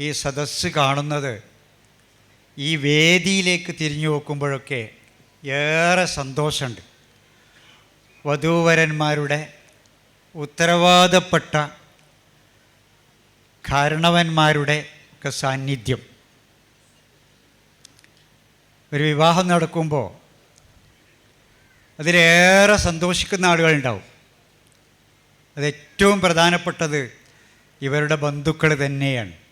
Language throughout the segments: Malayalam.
ഈ സദസ്സ് കാണുന്നത് ഈ വേദിയിലേക്ക് തിരിഞ്ഞു നോക്കുമ്പോഴൊക്കെ ഏറെ സന്തോഷമുണ്ട്. വധൂവരന്മാരുടെ ഉത്തരവാദപ്പെട്ട കാരണവന്മാരുടെ ഒക്കെ സാന്നിധ്യം. ഒരു വിവാഹം നടക്കുമ്പോൾ അതിലേറെ സന്തോഷിക്കുന്ന ആളുകളുണ്ടാവും. അതേറ്റവും പ്രധാനപ്പെട്ടത് ഇവരുടെ ബന്ധുക്കൾ തന്നെയാണ്.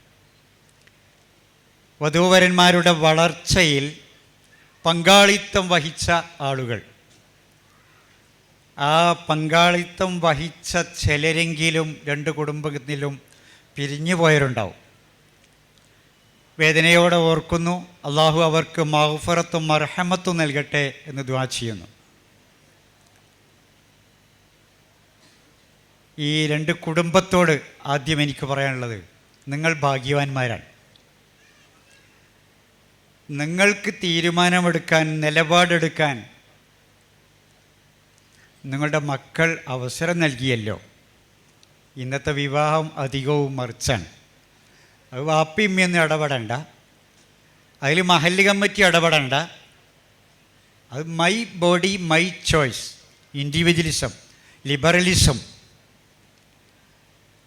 വധൂവരന്മാരുടെ വളർച്ചയിൽ പങ്കാളിത്തം വഹിച്ച ആളുകൾ. ആ പങ്കാളിത്തം വഹിച്ച ചിലരെങ്കിലും രണ്ട് കുടുംബത്തിലും പിരിഞ്ഞു പോയവരുണ്ടാവും. വേദനയോടെ ഓർക്കുന്നു അള്ളാഹു അവർക്ക് മഹഫറത്തും മർഹമത്തും നൽകട്ടെ എന്ന് ദ്വാ ചെയ്യുന്നു. ഈ രണ്ട് കുടുംബത്തോട് ആദ്യം എനിക്ക് പറയാനുള്ളത് നിങ്ങൾ ഭാഗ്യവാന്മാരാണ്. നിങ്ങൾക്ക് തീരുമാനമെടുക്കാൻ നിലപാടെടുക്കാൻ നിങ്ങളുടെ മക്കൾ അവസരം നൽകിയല്ലോ. ഇന്നത്തെ വിവാഹം അധികവും മറിച്ചാണ്. അത് വാപ്പിയമ്മയൊന്നും ഇടപെടണ്ട. അതിൽ മഹല്ല് കമ്മിറ്റി ഇടപെടണ്ട. അത് my body my choice. Individualism liberalism.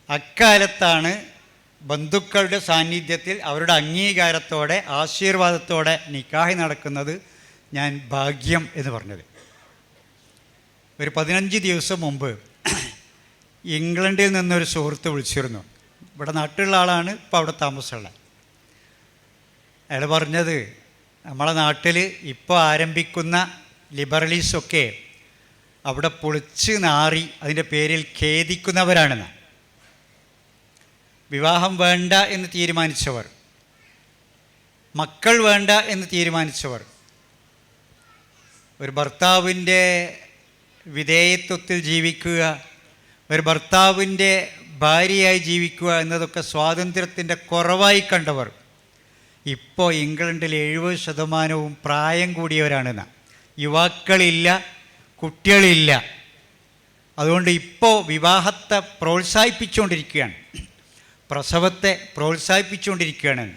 അക്കാലത്താണ് ബന്ധുക്കളുടെ സാന്നിധ്യത്തിൽ അവരുടെ അംഗീകാരത്തോടെ ആശീർവാദത്തോടെ നിക്കാഹി നടക്കുന്നത് ഞാൻ ഭാഗ്യം എന്ന് പറഞ്ഞത്. ഒരു പതിനഞ്ച് ദിവസം മുമ്പ് ഇംഗ്ലണ്ടിൽ നിന്നൊരു സുഹൃത്ത് വിളിച്ചിരുന്നു. ഇവിടെ നാട്ടിലുള്ള ആളാണ് ഇപ്പോൾ അവിടെ താമസമുള്ള. അയാൾ പറഞ്ഞത് നമ്മളെ നാട്ടിൽ ഇപ്പോൾ ആരംഭിക്കുന്ന ലിബറലീസൊക്കെ അവിടെ പൊളിച്ച് നാറി അതിന്റെ പേരിൽ ഖേദിക്കുന്നവരാണെന്ന്. വിവാഹം വേണ്ട എന്ന് തീരുമാനിച്ചവർ മക്കൾ വേണ്ട എന്ന് തീരുമാനിച്ചവർ ഒരു ഭർത്താവിന്റെ വിധേയത്വത്തിൽ ജീവിക്കുക ഒരു ഭർത്താവിന്റെ ഭാര്യയായി ജീവിക്കുക എന്നതൊക്കെ സ്വാതന്ത്ര്യത്തിന്റെ കുറവായി കണ്ടവർ ഇപ്പോൾ ഇംഗ്ലണ്ടിൽ എഴുപത് ശതമാനവും പ്രായം കൂടിയവരാണെന്ന്. യുവാക്കളില്ല കുട്ടികളില്ല. അതുകൊണ്ട് ഇപ്പോൾ വിവാഹത്തെ പ്രോത്സാഹിപ്പിച്ചുകൊണ്ടിരിക്കുകയാണ്. പ്രസവത്തെ പ്രോത്സാഹിപ്പിച്ചുകൊണ്ടിരിക്കുകയാണ്.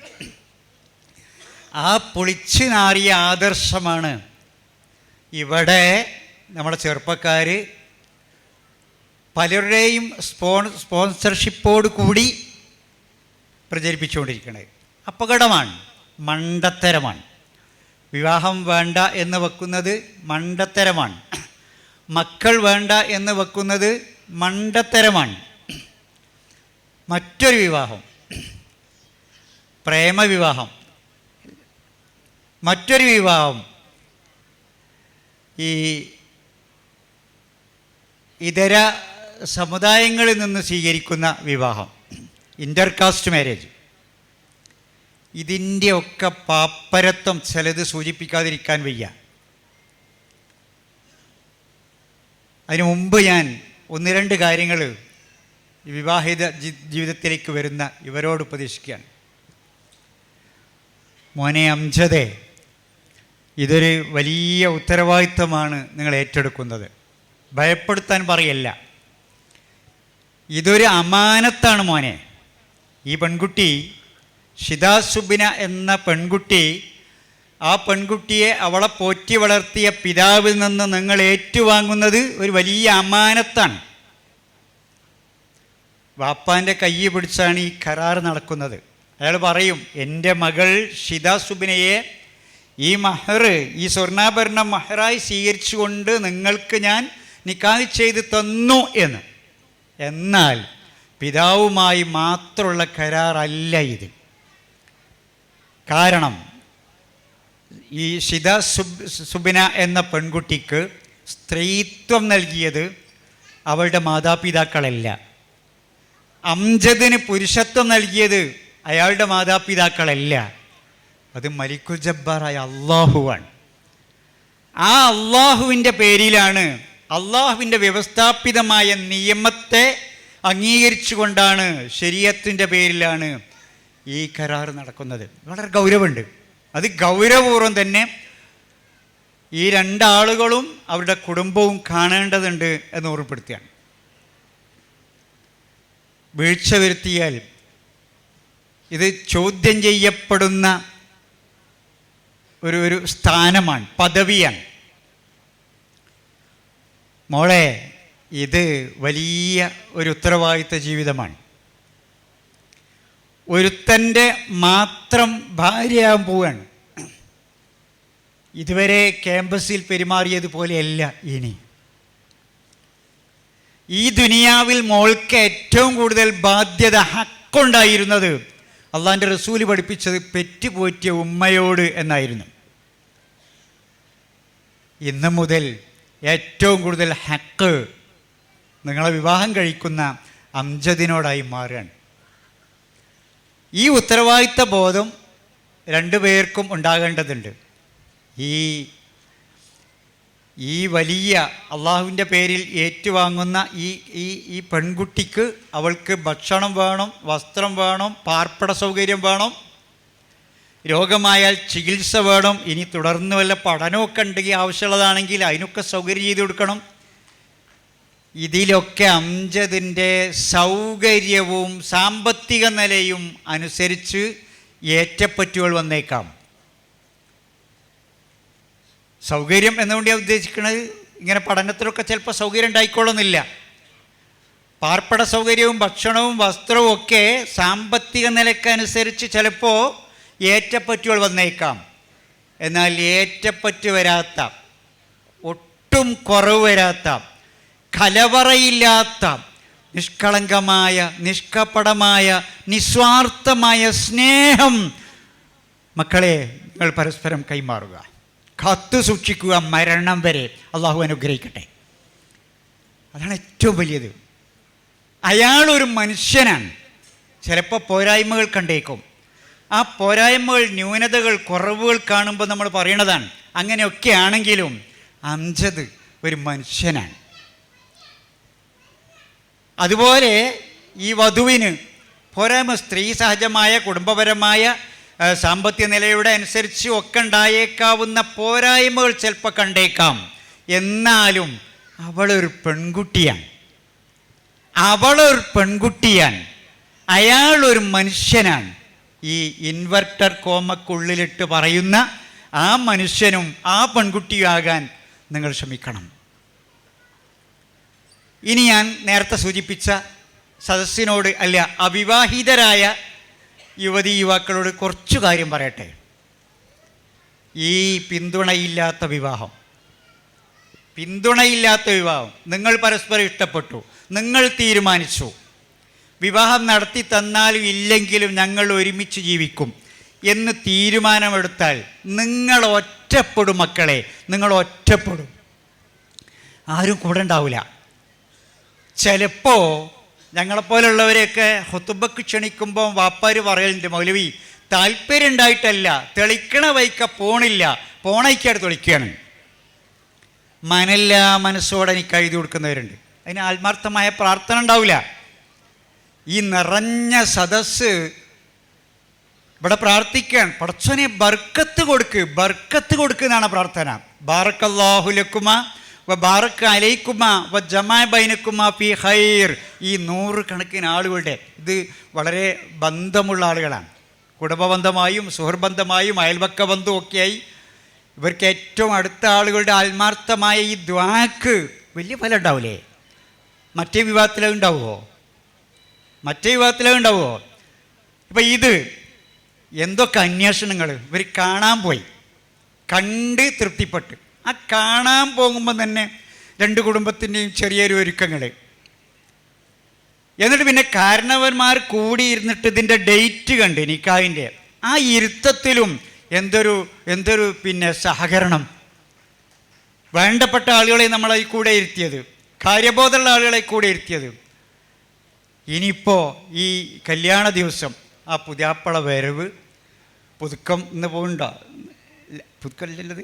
ആ പൊളിച്ചു നാറിയ ആദർശമാണ് ഇവിടെ നമ്മുടെ ചെറുപ്പക്കാർ പലരുടെയും സ്പോൺ സ്പോൺസർഷിപ്പോട് കൂടി പ്രചരിപ്പിച്ചുകൊണ്ടിരിക്കുന്നത് അപകടമാണ് മണ്ടത്തരമാണ്. വിവാഹം വേണ്ട എന്ന് വെക്കുന്നത് മണ്ടത്തരമാണ്. മക്കൾ വേണ്ട എന്ന് വെക്കുന്നത് മണ്ടത്തരമാണ്. മറ്റൊരു വിവാഹം. പ്രേമവിവാഹം. മറ്റൊരു വിവാഹം. ഈ ഇതര സമുദായങ്ങളിൽ നിന്ന് സ്വീകരിക്കുന്ന വിവാഹം. ഇന്റർകാസ്റ്റ് മാരേജ് ഇതിന്റെയൊക്കെ പാപ്പരത്വം ചിലത് സൂചിപ്പിക്കാതിരിക്കാൻ വയ്യ. അതിനു മുമ്പ് ഞാൻ ഒന്ന് രണ്ട് കാര്യങ്ങൾ വിവാഹിത ജീവിതത്തിലേക്ക് വരുന്ന ഇവരോട് ഉപദേശിക്കുകയാണ്. മോനെ അംജതേ ഇതൊരു വലിയ ഉത്തരവാദിത്തമാണ് നിങ്ങൾ ഏറ്റെടുക്കുന്നത്. ഭയപ്പെടുത്താൻ പറയല്ല. ഇതൊരു അമാനത്താണ് മോനെ. ഈ പെൺകുട്ടി ഷിതാസുബിന എന്ന പെൺകുട്ടി ആ പെൺകുട്ടിയെ അവളെ പോറ്റി വളർത്തിയ പിതാവിൽ നിന്ന് നിങ്ങൾ ഏറ്റുവാങ്ങുന്നത് ഒരു വലിയ അമാനത്താണ്. വാപ്പാന്റെ കൈ പിടിച്ചാണ് ഈ കരാർ നടക്കുന്നത്. അയാൾ പറയും എന്റെ മകൾ ഷിത സുബിനയെ ഈ മഹർ ഈ സ്വർണാഭരണം മഹറായി സ്വീകരിച്ചുകൊണ്ട് നിങ്ങൾക്ക് ഞാൻ നിക്കാഹ് ചെയ്ത് തന്നു എന്ന്. എന്നാൽ പിതാവുമായി മാത്രമുള്ള കരാറല്ല ഇത്. കാരണം ഈ ഷിത സുബ് സുബിന എന്ന പെൺകുട്ടിക്ക് സ്ത്രീത്വം നൽകിയത് അവളുടെ മാതാപിതാക്കളല്ല. അംജദിന് പുരുഷത്വം നൽകിയത് അയാളുടെ മാതാപിതാക്കളല്ല. അത് മലിക്കുൽ ജബ്ബാറായ അള്ളാഹുവാണ് ആ അള്ളാഹുവിന്റെ പേരിലാണ് അള്ളാഹുവിന്റെ വ്യവസ്ഥാപിതമായ നിയമത്തെ അംഗീകരിച്ചുകൊണ്ടാണ് ശരീരത്തിന്റെ പേരിലാണ് ഈ കരാർ നടക്കുന്നത്. വളരെ ഗൗരവമുണ്ട്. അത് ഗൗരവപൂർവം തന്നെ ഈ രണ്ടാളുകളും അവരുടെ കുടുംബവും കാണേണ്ടതുണ്ട് എന്ന് ഓർമ്മപ്പെടുത്തുകയാണ്. വീഴ്ച വരുത്തിയാൽ ഇത് ചോദ്യം ചെയ്യപ്പെടുന്ന ഒരു ഒരു സ്ഥാനമാണ് പദവിയാണ്. മോളെ ഇത് വലിയ ഒരു ഉത്തരവാദിത്ത ജീവിതമാണ്. ഒരുത്തന്റെ മാത്രം ഭാര്യയാകാൻ പോവുകയാണ്. ഇതുവരെ ക്യാമ്പസിൽ പെരുമാറിയതുപോലെയല്ല ഇനി. ഈ ദുനിയാവിൽ മോൾക്ക് ഏറ്റവും കൂടുതൽ ബാധ്യത ഹക്കുണ്ടായിരുന്നത് അള്ളാന്റെ റസൂൽ പഠിപ്പിച്ചത് പെറ്റുപോറ്റിയ ഉമ്മയോട് എന്നായിരുന്നു. ഇന്ന് മുതൽ ഏറ്റവും കൂടുതൽ ഹക്ക് നിങ്ങളെ വിവാഹം കഴിക്കുന്ന അംജദിനോടായി മാറുകയാണ്. ഈ ഉത്തരവാദിത്ത ബോധം രണ്ടു പേർക്കും ഉണ്ടാകേണ്ടതുണ്ട്. ഈ ഈ വലിയ അള്ളാഹുവിന്റെ പേരിൽ ഏറ്റുവാങ്ങുന്ന ഈ ഈ ഈ പെൺകുട്ടിക്ക് അവൾക്ക് ഭക്ഷണം വേണം വസ്ത്രം വേണം പാർപ്പിട സൗകര്യം വേണം രോഗമായാൽ ചികിത്സ വേണം ഇനി തുടർന്ന് വല്ല പഠനമൊക്കെ ഉണ്ടെങ്കിൽ ആവശ്യമുള്ളതാണെങ്കിൽ അതിനൊക്കെ സൗകര്യം ചെയ്ത് കൊടുക്കണം. ഇതിലൊക്കെ അംജദിന്റെ സൗകര്യവും സാമ്പത്തിക നിലയും അനുസരിച്ച് ഏറ്റപ്പറ്റുകൾ വന്നേക്കാം. സൗകര്യം എന്നുകൊണ്ട് ഞാൻ ഉദ്ദേശിക്കുന്നത് ഇങ്ങനെ പഠനത്തിലൊക്കെ ചിലപ്പോൾ സൗകര്യം ഉണ്ടായിക്കോളുന്നില്ല പാർപ്പിട സൗകര്യവും ഭക്ഷണവും വസ്ത്രവും ഒക്കെ സാമ്പത്തിക നിലക്കനുസരിച്ച് ചിലപ്പോൾ ഏറ്റപ്പറ്റുകൾ വന്നേക്കാം. എന്നാൽ ഏറ്റപ്പറ്റ് വരാത്ത ഒട്ടും കുറവ് വരാത്ത കലവറയില്ലാത്ത നിഷ്കളങ്കമായ നിഷ്കപടമായ നിസ്വാർത്ഥമായ സ്നേഹം മക്കളെ നിങ്ങൾ പരസ്പരം കൈമാറുക. കാത്തു സൂക്ഷിക്കുക മരണം വരെ. അള്ളാഹു അനുഗ്രഹിക്കട്ടെ. അതാണ് ഏറ്റവും വലിയത്. അയാളൊരു മനുഷ്യനാണ്. ചിലപ്പോൾ പോരായ്മകൾ കണ്ടേക്കും. ആ പോരായ്മകൾ ന്യൂനതകൾ കുറവുകൾ കാണുമ്പോൾ നമ്മൾ പറയണതാണ്. അങ്ങനെയൊക്കെ ആണെങ്കിലും അംജദ് ഒരു മനുഷ്യനാണ്. അതുപോലെ ഈ വധുവിന് പോരായ്മ സ്ത്രീ സഹജമായ കുടുംബപരമായ സാമ്പത്തിക നിലയുടെ അനുസരിച്ച് ഒക്കെ ഉണ്ടായേക്കാവുന്ന പോരായ്മകൾ ചിലപ്പോൾ കണ്ടേക്കാം. എന്നാലും അവളൊരു പെൺകുട്ടിയാണ്. അവളൊരു പെൺകുട്ടിയാണ്. അയാളൊരു മനുഷ്യനാണ്. ഈ ഇൻവെർട്ടർ കോമക്കുള്ളിലിട്ട് പറയുന്ന ആ മനുഷ്യനും ആ പെൺകുട്ടിയാകാൻ നിങ്ങൾ ശ്രമിക്കണം. ഇനി ഞാൻ നേരത്തെ സൂചിപ്പിച്ച സദസ്സിനോട് അല്ല അവിവാഹിതരായ യുവതി യുവാക്കളോട് കുറച്ചു കാര്യം പറയട്ടെ. ഈ പിന്തുണയില്ലാത്ത വിവാഹം. പിന്തുണയില്ലാത്ത വിവാഹം. നിങ്ങൾ പരസ്പരം ഇഷ്ടപ്പെട്ടു. നിങ്ങൾ തീരുമാനിച്ചു. വിവാഹം നടത്തി തന്നാലും ഇല്ലെങ്കിലും ഞങ്ങൾ ഒരുമിച്ച് ജീവിക്കും എന്ന് തീരുമാനമെടുത്താൽ നിങ്ങൾ ഒറ്റപ്പെടും മക്കളെ. നിങ്ങൾ ഒറ്റപ്പെടും. ആരും കൂടെ ഉണ്ടാവില്ല ചിലപ്പോൾ ഞങ്ങളെപ്പോലുള്ളവരെയൊക്കെ ഹൊത്തുബക്ക് ക്ഷണിക്കുമ്പോൾ വാപ്പാർ പറയലുണ്ട് മൗലവി താല്പര്യം ഉണ്ടായിട്ടല്ല തെളിക്കണ വൈക്ക പോണില്ല പോണയ്ക്കായിട്ട് തെളിക്കുകയാണ് മനല്ല മനസ്സോടെ എനിക്ക് എഴുതി കൊടുക്കുന്നവരുണ്ട്. അതിന് ആത്മാർത്ഥമായ പ്രാർത്ഥന ഉണ്ടാവില്ല. ഈ നിറഞ്ഞ സദസ്സ് ഇവിടെ പ്രാർത്ഥിക്കാൻ പടച്ചോനെ ബർക്കത്ത് കൊടുക്ക് ബർക്കത്ത് കൊടുക്കുന്നതാണ് പ്രാർത്ഥന. ബാറക്കല്ലാഹുലക്കുമ ബാറക്ക് അലൈക്കുമ വ ജമാ ബൈനക്കുമ ഫി ഹൈർ ഈ നൂറ് കണക്കിന് ആളുകളുടെ ഇത് വളരെ ബന്ധമുള്ള ആളുകളാണ്. കുടുംബബന്ധമായും സുഹൃബന്ധമായും അയൽവക്ക ബന്ധവും ഒക്കെയായി. ഇവർക്ക് ഏറ്റവും അടുത്ത ആളുകളുടെ ആത്മാർത്ഥമായ ഈ ദ്വാക്ക് വലിയ ഫലം ഉണ്ടാവില്ലേ മറ്റേ വിവാഹത്തിലേ ഉണ്ടാവുമോ? മറ്റേ വിവാഹത്തിലേ ഉണ്ടാവുമോ? ഇപ്പം ഇത് എന്തൊക്കെ അന്വേഷണങ്ങൾ ഇവർ കാണാൻ പോയി. കണ്ട് തൃപ്തിപ്പെട്ട്. ആ കാണാൻ പോകുമ്പോൾ തന്നെ രണ്ട് കുടുംബത്തിന്റെയും ചെറിയൊരു ഒരുക്കങ്ങൾ എന്നിട്ട് പിന്നെ കാരണവന്മാർ കൂടിയിരുന്നിട്ട് ഇതിന്റെ ഡേറ്റ് കണ്ട് നിക്കാവിന്റെ ആ ഇരുത്തത്തിലും എന്തൊരു എന്തൊരു പിന്നെ സഹകരണം. വേണ്ടപ്പെട്ട ആളുകളെ നമ്മളെ കൂടെ ഇരുത്തിയത്. കാര്യബോധമുള്ള ആളുകളെ കൂടെ ഇരുത്തിയത്. ഇനിയിപ്പോൾ ഈ കല്യാണ ദിവസം ആ പുതിയാപ്പള വരവ് പുതുക്കം ഇന്ന് പോകണ്ട പുതുക്കല്ലത്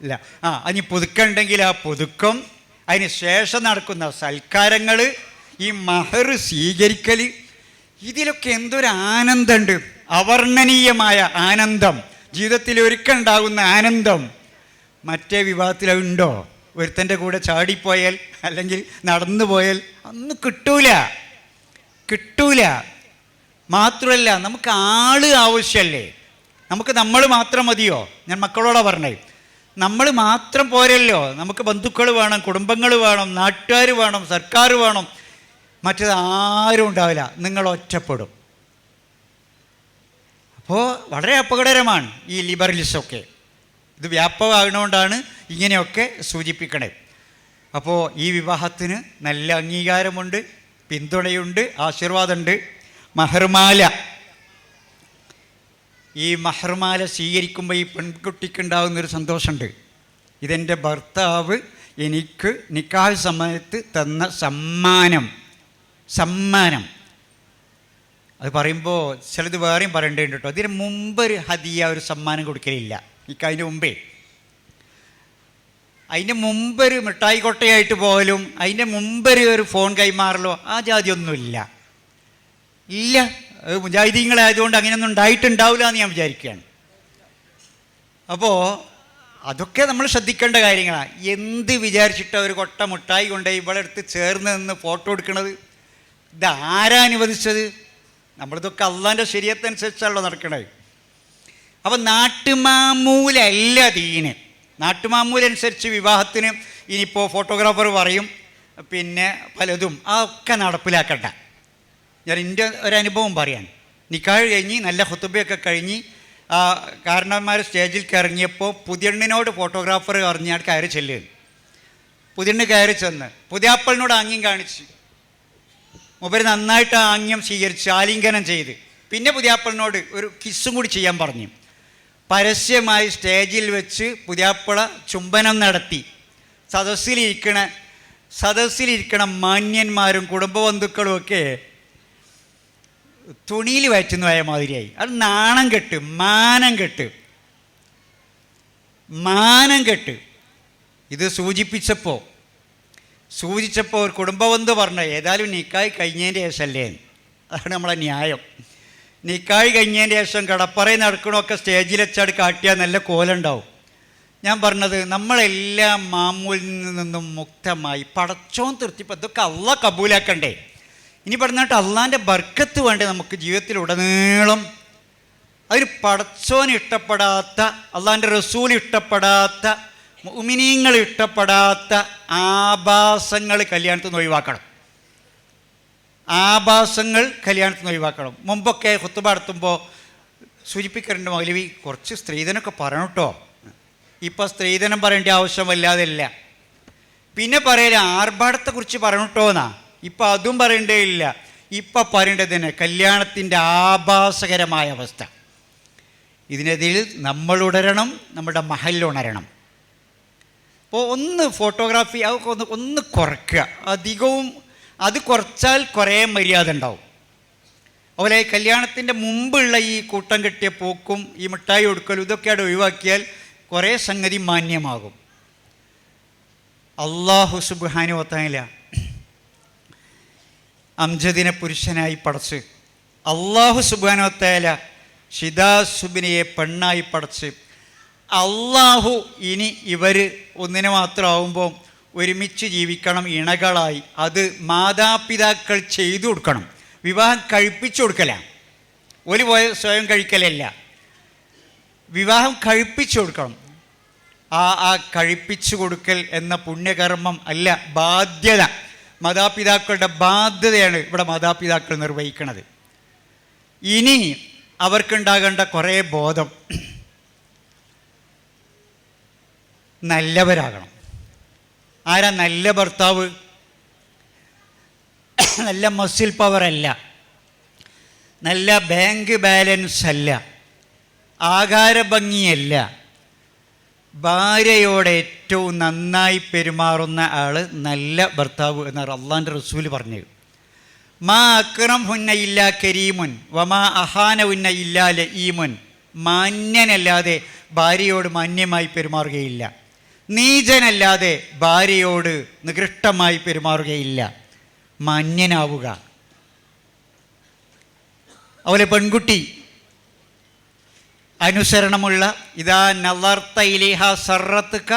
ഇല്ല. ആ അതിന് പുതുക്കുണ്ടെങ്കിൽ ആ പുതുക്കം അതിന് ശേഷം നടക്കുന്ന സൽക്കാരങ്ങൾ ഈ മഹർ സ്വീകരിക്കൽ ഇതിലൊക്കെ എന്തൊരു ആനന്ദമുണ്ട് അവർണനീയമായ ആനന്ദം. ജീവിതത്തിൽ ഒരുക്കുണ്ടാകുന്ന ആനന്ദം. മറ്റേ വിവാഹത്തിൽ ഉണ്ടോ? ഒരുത്തന്റെ കൂടെ ചാടിപ്പോയാൽ അല്ലെങ്കിൽ നടന്നു പോയാൽ അന്ന് കിട്ടൂല. കിട്ടൂല. മാത്രമല്ല നമുക്ക് ആൾ ആവശ്യമല്ലേ നമുക്ക് നമ്മൾ മാത്രം മതിയോ? ഞാൻ മക്കളോടാ പറഞ്ഞേ. നമ്മൾ മാത്രം പോരല്ലോ. നമുക്ക് ബന്ധുക്കൾ വേണം കുടുംബങ്ങൾ വേണം നാട്ടുകാർ വേണം സർക്കാർ വേണം. മറ്റത് ആരും ഉണ്ടാവില്ല. നിങ്ങൾ ഒറ്റപ്പെടും. അപ്പോൾ വളരെ അപകടകരമാണ് ഈ ലിബറലിസമൊക്കെ ഇത് വ്യാപകമാകുന്നതുകൊണ്ടാണ് ഇങ്ങനെയൊക്കെ സൂചിപ്പിക്കണേ. അപ്പോൾ ഈ വിവാഹത്തിന് നല്ല അംഗീകാരമുണ്ട് പിന്തുണയുണ്ട് ആശീർവാദമുണ്ട്. മഹർമാല. ഈ മഹർമാല സ്വീകരിക്കുമ്പോൾ ഈ പെൺകുട്ടിക്കുണ്ടാകുന്നൊരു സന്തോഷമുണ്ട്. ഇതെന്റെ ഭർത്താവ് എനിക്ക് നിക്കാഹ് സമയത്ത് തന്ന സമ്മാനം. സമ്മാനം. അത് പറയുമ്പോൾ ചിലത് വേറെയും പറയേണ്ടതുണ്ട് കേട്ടോ. അതിന് മുമ്പ് ഒരു ഹദിയ ഒരു സമ്മാനം കൊടുക്കലില്ല. നിക്കാഹിന്റെ മുമ്പേ. അതിന്റെ മുമ്പൊരു മിഠായി കൊട്ടയായിട്ട് പോലും അതിന്റെ മുമ്പൊരു ഒരു ഫോൺ കൈമാറലോ ആ ജാതി ഒന്നുമില്ല. ഇല്ല. അത് മുജാഹിദീങ്ങളായതുകൊണ്ട് അങ്ങനെയൊന്നും ഉണ്ടായിട്ടുണ്ടാവില്ല എന്ന് ഞാൻ വിചാരിക്കുകയാണ്. അപ്പോൾ അതൊക്കെ നമ്മൾ ശ്രദ്ധിക്കേണ്ട കാര്യങ്ങളാണ് എന്ത് വിചാരിച്ചിട്ട് ഒരു കൊട്ട മുട്ടായി കൊണ്ട് ഇവിടെ അടുത്ത് ചേർന്ന് നിന്ന് ഫോട്ടോ എടുക്കണത്? ഇത് ആരാ അനുവദിച്ചത്? നമ്മളിതൊക്കെ അള്ളാന്റെ ശരീരത്തനുസരിച്ചാണല്ലോ നടക്കണത്. അപ്പം നാട്ടുമാമൂലല്ല ദീന്. നാട്ടുമാമൂലനുസരിച്ച് വിവാഹത്തിന് ഇനിയിപ്പോൾ ഫോട്ടോഗ്രാഫർ പറയും പിന്നെ പലതും. അതൊക്കെ നടപ്പിലാക്കണ്ട. ഞാൻ എന്റെ ഒരനുഭവം പറയാൻ. നിക്കാഴ് കഴിഞ്ഞ് നല്ല ഹുത്തുബയൊക്കെ കഴിഞ്ഞ് കാരണന്മാർ സ്റ്റേജിൽ കയറിയപ്പോൾ പുതിയണ്ണിനോട് ഫോട്ടോഗ്രാഫർ അറിഞ്ഞാൽ കയറി ചെല്ലുക പുതിയണ്ണ് കയറി ചെന്ന് പുതിയാപ്പളിനോട് ആംഗ്യം കാണിച്ച്. മൂപ്പര് നന്നായിട്ട് ആംഗ്യം സ്വീകരിച്ച് ആലിംഗനം ചെയ്ത്. പിന്നെ പുതിയാപ്പളിനോട് ഒരു കിസ്സും കൂടി ചെയ്യാൻ പറഞ്ഞു. പരസ്യമായി സ്റ്റേജിൽ വെച്ച് പുതിയാപ്പള ചുംബനം നടത്തി. സദസ്സിലിരിക്കണ സദസ്സിലിരിക്കണ മാന്യന്മാരും കുടുംബബന്ധുക്കളും ഒക്കെ തുണിയിൽ വയറ്റുന്ന പോയ മാതിരിയായി. അത് നാണം കെട്ട് മാനം കെട്ട്. മാനം കെട്ട്. ഇത് സൂചിപ്പിച്ചപ്പോൾ സൂചിച്ചപ്പോൾ ഒരു കുടുംബബന്ധു പറഞ്ഞ ഏതായാലും നിക്കായി കഴിഞ്ഞതിന്റെ ശേഷമല്ലേ അതാണ് നമ്മളെ ന്യായം. നിക്കായി കഴിഞ്ഞതിന്റെ ശേഷം കടപ്പറയിൽ നടക്കണമൊക്കെ സ്റ്റേജിൽ വെച്ചാട് കാട്ടിയാൽ നല്ല കോലുണ്ടാവും. ഞാൻ പറഞ്ഞത് നമ്മളെല്ലാം മാമൂലിൽ നിന്നും മുക്തമായി പടച്ചോൻ തൃപ്തിപ്പോൾ ഇതൊക്കെ അള്ള കബൂലാക്കണ്ടേ? ഇനി പറഞ്ഞിട്ട് അള്ളാന്റെ ബർക്കത്ത് വേണ്ടേ നമുക്ക് ജീവിതത്തിൽ ഉടനീളം അതിന് പടച്ചോൻ ഇഷ്ടപ്പെടാത്ത അള്ളാന്റെ റസൂൽ ഇഷ്ടപ്പെടാത്ത ഉമിനീങ്ങൾ ഇഷ്ടപ്പെടാത്ത ആഭാസങ്ങൾ കല്യാണത്തിൽ നിന്ന് ഒഴിവാക്കണം. ആഭാസങ്ങൾ കല്യാണത്തിൽ നിന്ന് ഒഴിവാക്കണം. മുമ്പൊക്കെ കുത്തുബ നടത്തുമ്പോൾ സൂചിപ്പിക്കാറുണ്ട് മൗലവി കുറച്ച് സ്ത്രീധനമൊക്കെ പറയണം കേട്ടോ. ഇപ്പോൾ സ്ത്രീധനം പറയേണ്ട ആവശ്യമില്ലാതില്ല പിന്നെ പറയല ആർഭാടത്തെക്കുറിച്ച് പറഞ്ഞു കേട്ടോ എന്നാ. ഇപ്പം അതും പറയണ്ടേ ഇല്ല. ഇപ്പം പറയേണ്ടതിന് കല്യാണത്തിന്റെ ആഭാസകരമായ അവസ്ഥ. ഇതിനെതിരിൽ നമ്മൾ ഉണരണം നമ്മുടെ മഹൽ ഉണരണം. അപ്പോൾ ഒന്ന് ഫോട്ടോഗ്രാഫി അതൊക്കെ ഒന്ന് ഒന്ന് കുറയ്ക്കുക. അധികവും അത് കുറച്ചാൽ കുറേ മര്യാദ ഉണ്ടാവും. അതുപോലെ കല്യാണത്തിന്റെ മുമ്പുള്ള ഈ കൂട്ടം കെട്ടിയ പോക്കും ഈ മിഠായി കൊടുക്കലും ഇതൊക്കെ അവിടെ ഒഴിവാക്കിയാൽ കുറേ സംഗതി മാന്യമാകും. അള്ളാഹു സുബാനുവത്തായില്ല അംജദിനെ പുരുഷനായി പടച്ച് അള്ളാഹു ഷിദാ ഷിദാസുബിനെയെ പെണ്ണായി പടച്ച് അള്ളാഹു ഇനി ഇവർ ഒന്നിനെ മാത്രമാവുമ്പോൾ ഒരുമിച്ച് ജീവിക്കണം ഇണകളായി. അത് മാതാപിതാക്കൾ ചെയ്തു കൊടുക്കണം. വിവാഹം കഴിപ്പിച്ചു കൊടുക്കല. ഒരു പോയ സ്വയം കഴിക്കലല്ല. വിവാഹം കഴിപ്പിച്ചു കൊടുക്കണം. ആ ആ കഴിപ്പിച്ചു കൊടുക്കൽ എന്ന പുണ്യകർമ്മം അല്ല ബാധ്യത. മാതാപിതാക്കളുടെ ബാധ്യതയാണ് ഇവിടെ മാതാപിതാക്കൾ നിർവഹിക്കുന്നത്. ഇനി അവർക്കുണ്ടാകേണ്ട കുറേ ബോധം. നല്ലവരാകണം. ആരാ നല്ല ഭർത്താവ്? നല്ല മസിൽ പവർ അല്ല. നല്ല ബാങ്ക് ബാലൻസ് അല്ല. ആകാരഭംഗിയല്ല. ഭാര്യയോട് ഏറ്റവും നന്നായി പെരുമാറുന്ന ആൾ നല്ല ഭർത്താവ് എന്നാണ് അള്ളാന്റെ റസൂൽ പറഞ്ഞത്. മാ അക്രം ഹുന്ന ഇല്ല കരീമുൻ വമാ അഹാന ഉന്ന ഇല്ല ലഈമുൻ. മാന്യനല്ലാതെ ഭാര്യയോട് മാന്യമായി പെരുമാറുകയില്ല. നീചനല്ലാതെ ഭാര്യയോട് നികൃഷ്ടമായി പെരുമാറുകയില്ല. മാന്യനാവുക. അതുപോലെ പെൺകുട്ടി അനുസരണമുള്ള ഇതാ നവർത്ത ഇലിഹ സർറത്തുക്ക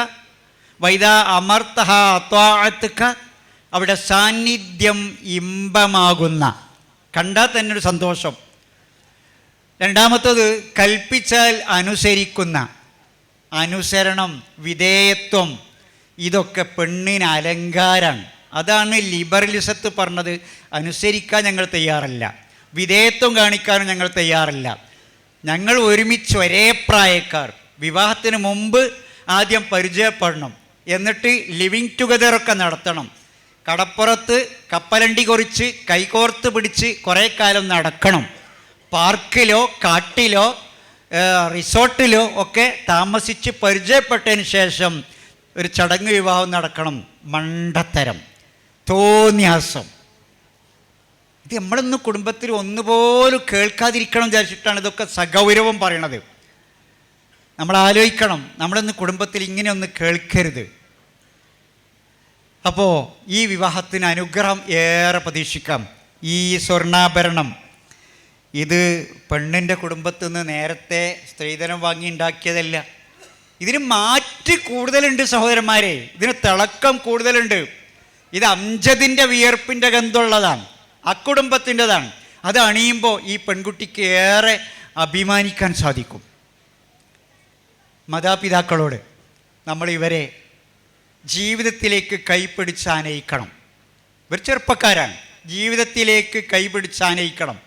വൈദാ അമർത്തഹ അത്വാഴത്തുക്ക അവിടെ സാന്നിധ്യം ഇമ്പമാകുന്ന കണ്ടാൽ തന്നെ ഒരു സന്തോഷം. രണ്ടാമത്തത് കൽപ്പിച്ചാൽ അനുസരിക്കുന്ന അനുസരണം വിധേയത്വം ഇതൊക്കെ പെണ്ണിന് അലങ്കാരമാണ് അതാണ് ലിബറലിസത്ത് പറഞ്ഞത് അനുസരിക്കാൻ ഞങ്ങൾ തയ്യാറല്ല വിധേയത്വം കാണിക്കാനും ഞങ്ങൾ തയ്യാറല്ല. ഞങ്ങൾ ഒരുമിച്ച് ഒരേ പ്രായക്കാർ. വിവാഹത്തിന് മുമ്പ് ആദ്യം പരിചയപ്പെടണം. എന്നിട്ട് ലിവിങ് ടുഗദറൊക്കെ നടത്തണം. കടപ്പുറത്ത് കപ്പലണ്ടി കുറിച്ച് കൈകോർത്ത് പിടിച്ച് കുറേ കാലം നടക്കണം. പാർക്കിലോ കാട്ടിലോ റിസോർട്ടിലോ ഒക്കെ താമസിച്ച് പരിചയപ്പെട്ടതിന് ശേഷം ഒരു ചടങ്ങ് വിവാഹം നടക്കണം. മണ്ടത്തരം. തോന്നിയാസം. ഇത് നമ്മളൊന്ന് കുടുംബത്തിൽ ഒന്നുപോലും കേൾക്കാതിരിക്കണം വിചാരിച്ചിട്ടാണ് ഇതൊക്കെ സഗൗരവം പറയണത്. നമ്മൾ ആലോചിക്കണം നമ്മളൊന്ന് കുടുംബത്തിൽ ഇങ്ങനെ ഒന്ന് കേൾക്കരുത്. അപ്പോൾ ഈ വിവാഹത്തിന് അനുഗ്രഹം ഏറെ പ്രതീക്ഷിക്കാം. ഈ സ്വർണാഭരണം ഇത് പെണ്ണിന്റെ കുടുംബത്തിൽ നിന്ന് നേരത്തെ സ്ത്രീധനം വാങ്ങി ഉണ്ടാക്കിയതല്ല. ഇതിന് മാറ്റ് കൂടുതലുണ്ട് സഹോദരന്മാരെ. ഇതിന് തിളക്കം കൂടുതലുണ്ട്. ഇത് അംജദിന്റെ വിയർപ്പിന്റെ ഗന്ധമുള്ളതാണ്. അക്കുടുംബത്തിന്റെതാണ്. അത് അണിയുമ്പോൾ ഈ പെൺകുട്ടിക്ക് ഏറെ അഭിമാനിക്കാൻ സാധിക്കും. മാതാപിതാക്കളോട് നമ്മൾ ഇവരെ ജീവിതത്തിലേക്ക് കൈപിടിച്ച് ആനയിക്കണം. ഇവർ ചെറുപ്പക്കാരാണ്. ജീവിതത്തിലേക്ക് കൈപിടിച്ച് ആനയിക്കണം.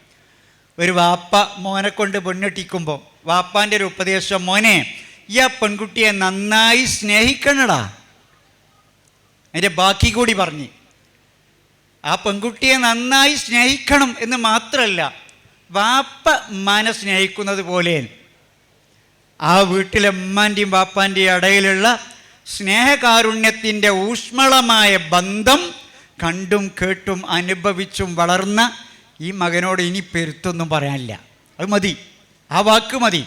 ഒരു വാപ്പ മോനെ കൊണ്ട് പെണ്ണെട്ടിക്കുമ്പോൾ വാപ്പാന്റെ ഒരു ഉപദേശം മോനെ ഈ ആ പെൺകുട്ടിയെ നന്നായി സ്നേഹിക്കണടാ. അതിന്റെ ബാക്കി കൂടി പറഞ്ഞ് ആ പെൺകുട്ടിയെ നന്നായി സ്നേഹിക്കണം എന്ന് മാത്രമല്ല വാപ്പ ഉമ്മാനെ സ്നേഹിക്കുന്നത് പോലെ ആ വീട്ടിലെ ഉമ്മാന്റെയും വാപ്പാന്റെയും ഇടയിലുള്ള സ്നേഹകാരുണ്യത്തിന്റെ ഊഷ്മളമായ ബന്ധം കണ്ടും കേട്ടും അനുഭവിച്ചും വളർന്ന ഈ മകനോട് ഇനി പെരുത്തൊന്നും പറയാനില്ല. അത് മതി. ആ വാക്ക് മതി.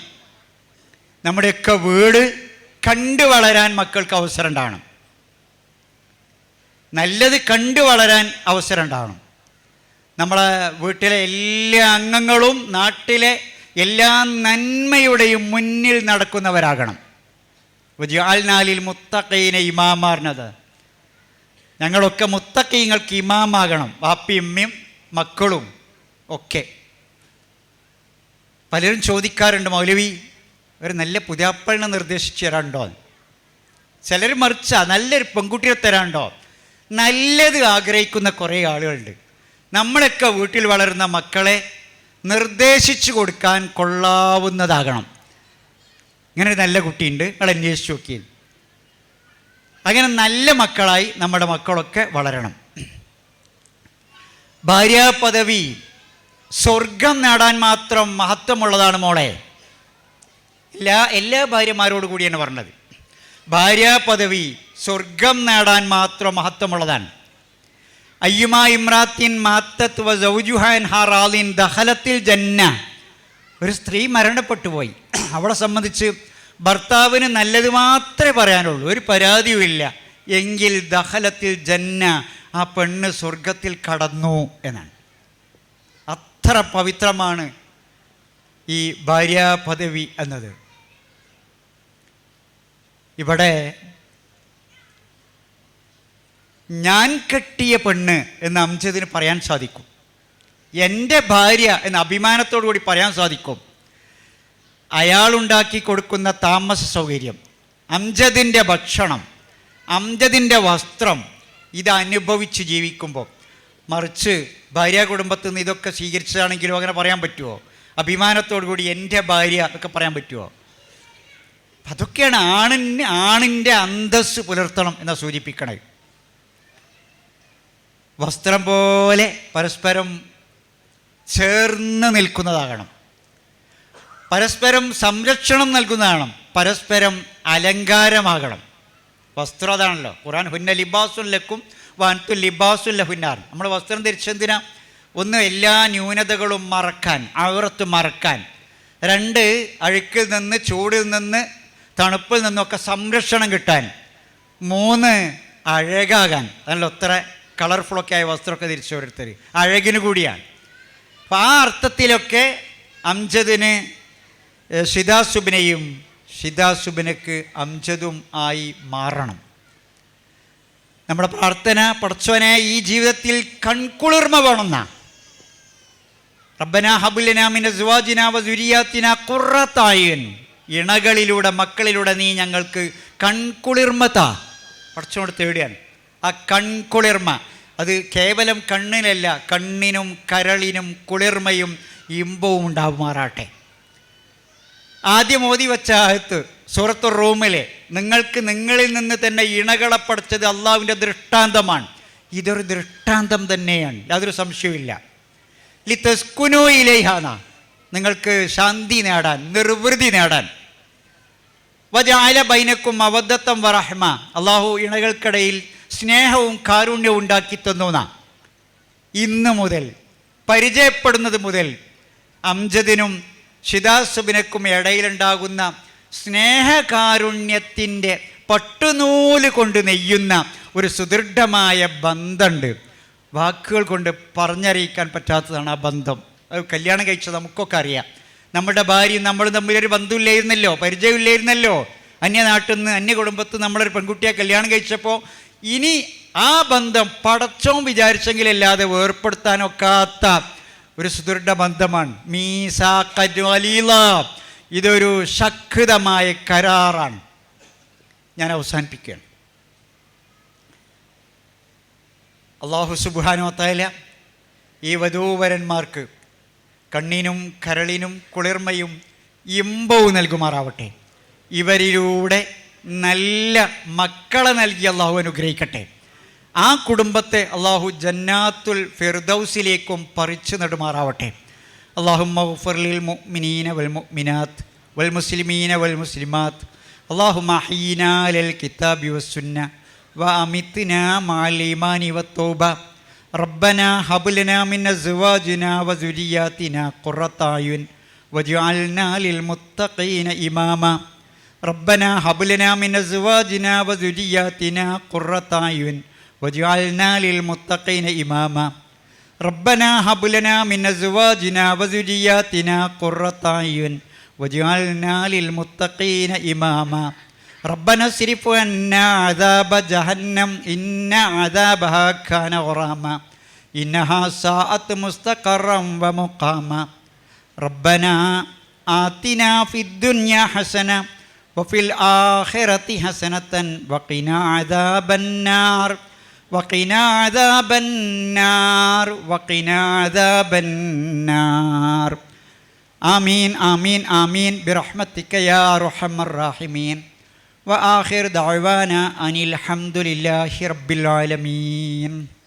നമ്മുടെയൊക്കെ വീട് കണ്ടു വളരാൻ മക്കൾക്ക് അവസരം ഉണ്ടാകണം. നല്ലത് കണ്ടു വളരാൻ അവസരം ഉണ്ടാകണം നമ്മളെ വീട്ടിലെ എല്ലാ അംഗങ്ങളും നാട്ടിലെ എല്ലാ നന്മയുടെയും മുന്നിൽ നടക്കുന്നവരാകണം. ജാൽനാലിൽ മുത്തക്കയിനെ ഇമാമാറിനത് ഞങ്ങളൊക്കെ മുത്തക്കീങ്ങൾക്ക് ഇമാമാകണം വാപ്പിയമ്മയും മക്കളും ഒക്കെ. പലരും ചോദിക്കാറുണ്ട് മൗലവി ഒരു നല്ല പുതിയാപ്പളിനെ നിർദ്ദേശിച്ചു തരാണ്ടോ ചിലർ മറിച്ച നല്ലൊരു പെൺകുട്ടിയെ തരാണ്ടോ നല്ലത് ആഗ്രഹിക്കുന്ന കുറേ ആളുകളുണ്ട്. നമ്മളൊക്കെ വീട്ടിൽ വളരുന്ന മക്കളെ നിർദ്ദേശിച്ചു കൊടുക്കാൻ കൊള്ളാവുന്നതാകണം. ഇങ്ങനെ നല്ല കുട്ടിയുണ്ട്. നിങ്ങൾ അന്വേഷിച്ച് നോക്കിയത് അങ്ങനെ നല്ല മക്കളായി നമ്മുടെ മക്കളൊക്കെ വളരണം. ഭാര്യാപദവി സ്വർഗം നേടാൻ മാത്രം മഹത്വമുള്ളതാണ് മോളെ. എല്ലാ എല്ലാ ഭാര്യമാരോട് കൂടിയാണ് പറഞ്ഞത്. ഭാര്യാപദവി സ്വർഗം നേടാൻ മാത്രം മഹത്വമുള്ളതാണ്. അയ്യുമ ഇമ്രാത്തിൻ മാത്തത്ത് വ ഹറാലിൻ ഹാറാലിൻ ദഹലത്തിൽ ജന്ന. ഒരു സ്ത്രീ മരണപ്പെട്ടു പോയി അവളെ സംബന്ധിച്ച് ഭർത്താവിന് നല്ലത് മാത്രമേ പറയാനുള്ളൂ. ഒരു പരാതിയുമില്ല എങ്കിൽ ദഹലത്തിൽ ജന്ന ആ പെണ്ണ് സ്വർഗത്തിൽ കടന്നു എന്നാണ്. അത്ര പവിത്രമാണ് ഈ ഭാര്യാപദവി എന്നത്. ഇവിടെ ഞാൻ കെട്ടിയ പെണ്ണ് എന്ന് അംജദിന് പറയാൻ സാധിക്കും. എന്റെ ഭാര്യ എന്ന അഭിമാനത്തോടു കൂടി പറയാൻ സാധിക്കും. അയാളുണ്ടാക്കി കൊടുക്കുന്ന താമസ സൗകര്യം അംജദിന്റെ ഭക്ഷണം അംജദിന്റെ വസ്ത്രം ഇത് അനുഭവിച്ച് ജീവിക്കുമ്പോൾ. മറിച്ച് ഭാര്യ കുടുംബത്തിൽ നിന്ന് ഇതൊക്കെ സ്വീകരിച്ചതാണെങ്കിലും അങ്ങനെ പറയാൻ പറ്റുമോ? അഭിമാനത്തോടു കൂടി എന്റെ ഭാര്യ എന്നൊക്കെ പറയാൻ പറ്റുമോ? അതൊക്കെയാണ് ആണിന്റെ ആണിന്റെ അന്തസ്സ് പുലർത്തണം എന്ന് സൂചിപ്പിക്കണത്. വസ്ത്രം പോലെ പരസ്പരം ചേർന്ന് നിൽക്കുന്നതാകണം. പരസ്പരം സംരക്ഷണം നൽകുന്നതാണ് പരസ്പരം അലങ്കാരമാകണം. വസ്ത്രം അതാണല്ലോ. ഖുറാൻ ഹുന്ന ലിബാസുൽ ലക്കും വാൻതു ലിബാസുൽ ലഹുന്നാർ. നമ്മൾ വസ്ത്രം ധരിച്ചെന്തിനാ ഒന്ന് എല്ലാ ന്യൂനതകളും മറക്കാൻ അവറത്ത് മറക്കാൻ. രണ്ട് അഴുക്കിൽ നിന്ന് ചൂടിൽ നിന്ന് തണുപ്പിൽ നിന്നൊക്കെ സംരക്ഷണം കിട്ടാൻ. മൂന്ന് അഴകാകാൻ. അതല്ല ഒത്ര കളർഫുള്ളൊക്കെ ആയ വസ്ത്രമൊക്കെ ധരിച്ച ഓരോരുത്തർ അഴകിന് കൂടിയാണ്. അപ്പം ആ അർത്ഥത്തിലൊക്കെ അംജദിന് ഷിതാസുബിനെയും ഷിതാസുബിനക്ക് അംജദും ആയി മാറണം. നമ്മുടെ പ്രാർത്ഥന പടച്ചവനെ ഈ ജീവിതത്തിൽ കൺകുളിർമ വേണമെന്ന. റബ്ബന ഹബുലനാമിന സുവാജിന വസുരിയാത്തിന കുറത്തായൻ ഇണകളിലൂടെ മക്കളിലൂടെ നീ ഞങ്ങൾക്ക് കൺകുളിർമത പടച്ചവനോട് തേടിയാണ് ആ കൺകുളിർമ അത് കേവലം കണ്ണിനല്ല കണ്ണിനും കരളിനും കുളിർമയും ഇമ്പവും ഉണ്ടാവുമാറാട്ടെ. ആദ്യം ഓതി വെച്ച ആയത്ത് സൂറത്ത് റൂമിലെ നിങ്ങൾക്ക് നിങ്ങളിൽ നിന്ന് തന്നെ ഇണകളെ പഠിച്ചത് അള്ളാവിന്റെ ദൃഷ്ടാന്തമാണ്. ഇതൊരു ദൃഷ്ടാന്തം തന്നെയാണ് യാതൊരു സംശയവുമില്ല. ലിത്തസ്കുനോ ഇലേഹാന നിങ്ങൾക്ക് ശാന്തി നേടാൻ നിർവൃതി നേടാൻ. വജാല ബൈനക്കും അവദ്ധത്തം വറഹ്മ അള്ളാഹു ഇണകൾക്കിടയിൽ സ്നേഹവും കാരുണ്യവും ഉണ്ടാക്കി തന്നുന ഇന്ന് മുതൽ പരിചയപ്പെടുന്നത് മുതൽ അംജദിനും ശിതാസുബിനക്കും ഇടയിലുണ്ടാകുന്ന സ്നേഹകാരുണ്യത്തിന്റെ പട്ടുനൂൽ കൊണ്ട് നെയ്യുന്ന ഒരു സുദൃഢമായ ബന്ധമുണ്ട്. വാക്കുകൾ കൊണ്ട് പറഞ്ഞറിയിക്കാൻ പറ്റാത്തതാണ് ആ ബന്ധം. അത് കല്യാണം കഴിച്ചത് നമുക്കൊക്കെ അറിയാം. നമ്മുടെ ഭാര്യയും നമ്മളും തമ്മിലൊരു ബന്ധമില്ലായിരുന്നല്ലോ പരിചയമില്ലായിരുന്നല്ലോ. അന്യനാട്ടിൽ നിന്ന് അന്യ കുടുംബത്ത് നമ്മളൊരു പെൺകുട്ടിയെ കല്യാണം കഴിച്ചപ്പോൾ ഇനി ആ ബന്ധം പടച്ചോം വിചാരിച്ചെങ്കിലല്ലാതെ വേർപ്പെടുത്താനൊക്കാത്ത ഒരു സുദൃഢ ബന്ധമാണ്. ഇതൊരു ശക്തമായ കരാറാണ്. ഞാൻ അവസാനിപ്പിക്കുകയാണ്. അള്ളാഹു സുബുഹാനോത്തായ ഈ വധൂവരന്മാർക്ക് കണ്ണിനും കരളിനും കുളിർമയും ഇമ്പവും നൽകുമാറാവട്ടെ. ഇവരിലൂടെ നല്ല മക്കളെ നൽകി അള്ളാഹു അനുഗ്രഹിക്കട്ടെ ആ കുടുംബത്തെ അള്ളാഹു ജന്നാത്തുൽ ഫിർദൗസിലേക്കും പറിച്ചു നടുമാറാവട്ടെ അള്ളാഹു മൗഫർലിൽ മുഅ്മിനീന വൽ മുഅ്മിനാത്ത് വൽ മുസ്ലിമീന വൽ മുസ്ലിമാത്ത് അള്ളാഹു മഹീനാലൽ കിതാബി വസ്സുന്ന വ അമിത്ന മാൽ ഈമാനി വത്തോബ ربنا هب لنا من ازواجنا وذرياتنا قرة اعين واجعلنا للمتقين اماما ربنا هب لنا من أزواجنا وذرياتنا قرة أعين واجعلنا للمتقين إماما. ربنا هب لنا من أزواجنا وذرياتنا قرة أعين واجعلنا للمتقين إماما. ربنا اصرف عنا عذاب جهنم إن عذابها كان غراما. إنها ساءت مستقرا ومقاما. ربنا آتنا في الدنيا حسنة وفي الآخرة حسنة وقنا عذاب النار وقنا عذاب النار وقنا عذاب النار. آمين آمين آمين. برحمتك يا أرحم الراحمين. وآخر دعوانا أن الحمد لله رب العالمين.